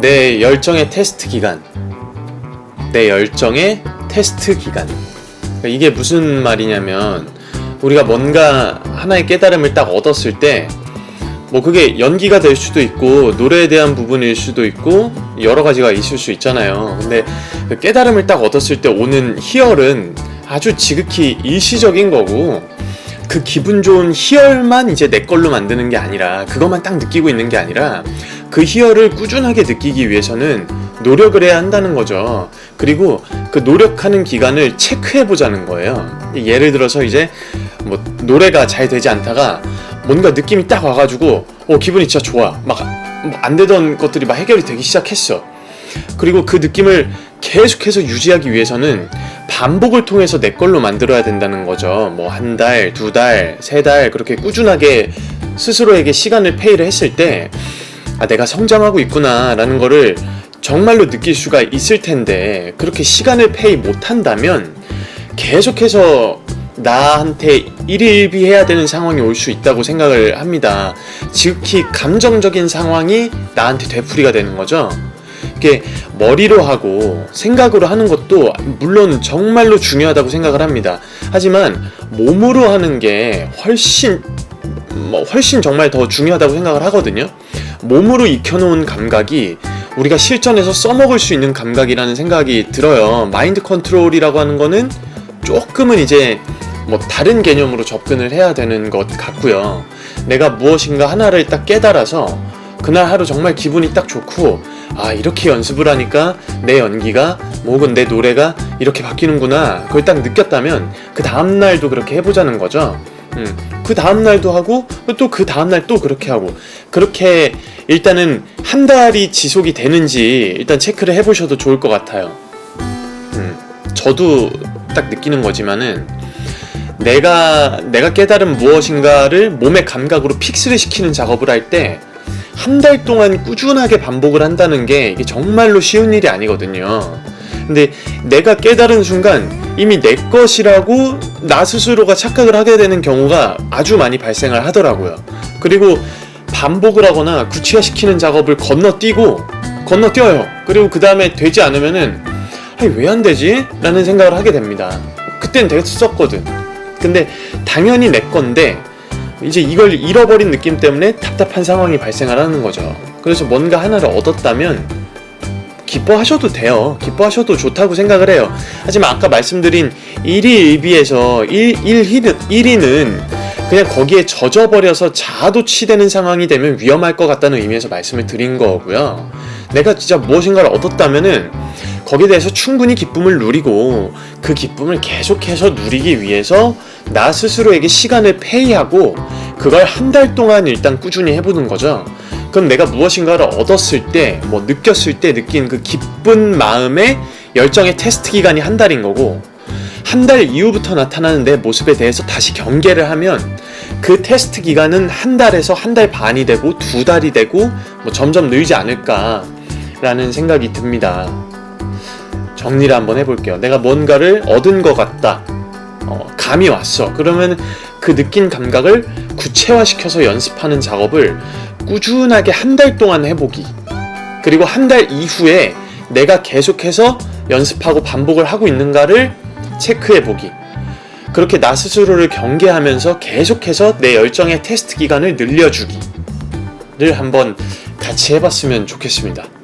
내 열정의 테스트 기간. 내 열정의 테스트 기간. 그러니까 이게 무슨 말이냐면 우리가 뭔가 하나의 깨달음을 딱 얻었을 때 뭐 그게 연기가 될 수도 있고 노래에 대한 부분일 수도 있고 여러 가지가 있을 수 있잖아요. 근데 그 깨달음을 딱 얻었을 때 오는 희열은 아주 지극히 일시적인 거고 그 기분 좋은 희열만 이제 내 걸로 만드는 게 아니라 그것만 딱 느끼고 있는 게 아니라 그 희열을 꾸준하게 느끼기 위해서는 노력을 해야 한다는 거죠. 그리고 그 노력하는 기간을 체크해 보자는 거예요. 예를 들어서 이제 뭐 노래가 잘 되지 않다가 뭔가 느낌이 딱 와가지고 어 기분이 진짜 좋아 막 안 되던 것들이 막 해결이 되기 시작했어. 그리고 그 느낌을 계속해서 유지하기 위해서는 반복을 통해서 내 걸로 만들어야 된다는 거죠. 뭐 한 달, 두 달, 세 달 그렇게 꾸준하게 스스로에게 시간을 페이를 했을 때 아, 내가 성장하고 있구나 라는 거를 정말로 느낄 수가 있을 텐데 그렇게 시간을 페이 못 한다면 계속해서 나한테 일일비해야 되는 상황이 올 수 있다고 생각을 합니다. 지극히 감정적인 상황이 나한테 되풀이가 되는 거죠. 이게 머리로 하고 생각으로 하는 것도 물론 정말로 중요하다고 생각을 합니다. 하지만 몸으로 하는 게 훨씬 뭐 훨씬 정말 더 중요하다고 생각을 하거든요. 몸으로 익혀놓은 감각이 우리가 실전에서 써먹을 수 있는 감각이라는 생각이 들어요. 마인드 컨트롤이라고 하는 거는 조금은 이제 뭐 다른 개념으로 접근을 해야 되는 것 같고요. 내가 무엇인가 하나를 딱 깨달아서 그날 하루 정말 기분이 딱 좋고 아 이렇게 연습을 하니까 내 연기가 뭐 혹은 내 노래가 이렇게 바뀌는구나 그걸 딱 느꼈다면 그 다음 날도 그렇게 해보자는 거죠. 음, 그 다음 날도 하고 또 그 다음 날 또 그렇게 하고 그렇게 일단은 한 달이 지속이 되는지 일단 체크를 해보셔도 좋을 것 같아요. 음, 저도 딱 느끼는 거지만은 내가 내가 깨달은 무엇인가를 몸의 감각으로 픽스를 시키는 작업을 할 때 한 달 동안 꾸준하게 반복을 한다는 게 정말로 쉬운 일이 아니거든요. 근데 내가 깨달은 순간 이미 내 것이라고 나 스스로가 착각을 하게 되는 경우가 아주 많이 발생을 하더라고요. 그리고 반복을 하거나 구체화시키는 작업을 건너뛰고 건너뛰어요. 그리고 그 다음에 되지 않으면은 왜안 되지? 라는 생각을 하게 됩니다. 그땐 됐었거든. 근데 당연히 내 건데 이제 이걸 잃어버린 느낌 때문에 답답한 상황이 발생을 하는 거죠. 그래서 뭔가 하나를 얻었다면 기뻐하셔도 돼요. 기뻐하셔도 좋다고 생각을 해요. 하지만 아까 말씀드린 1위 1비에서 1, 1, 1위는 그냥 거기에 젖어버려서 자아도취되는 상황이 되면 위험할 것 같다는 의미에서 말씀을 드린 거고요. 내가 진짜 무엇인가를 얻었다면은 거기에 대해서 충분히 기쁨을 누리고 그 기쁨을 계속해서 누리기 위해서 나 스스로에게 시간을 페이하고 그걸 한 달 동안 일단 꾸준히 해보는 거죠. 그럼 내가 무엇인가를 얻었을 때, 뭐 느꼈을 때 느낀 그 기쁜 마음의 열정의 테스트 기간이 한 달인 거고, 한 달 이후부터 나타나는 내 모습에 대해서 다시 경계를 하면 그 테스트 기간은 한 달에서 한 달 반이 되고 두 달이 되고 뭐 점점 늘지 않을까라는 생각이 듭니다. 정리를 한번 해볼게요. 내가 뭔가를 얻은 것 같다. 어, 감이 왔어. 그러면 그 느낀 감각을 구체화시켜서 연습하는 작업을 꾸준하게 한 달 동안 해보기. 그리고 한 달 이후에 내가 계속해서 연습하고 반복을 하고 있는가를 체크해보기. 그렇게 나 스스로를 경계하면서 계속해서 내 열정의 테스트 기간을 늘려주기를 한번 같이 해봤으면 좋겠습니다. 음.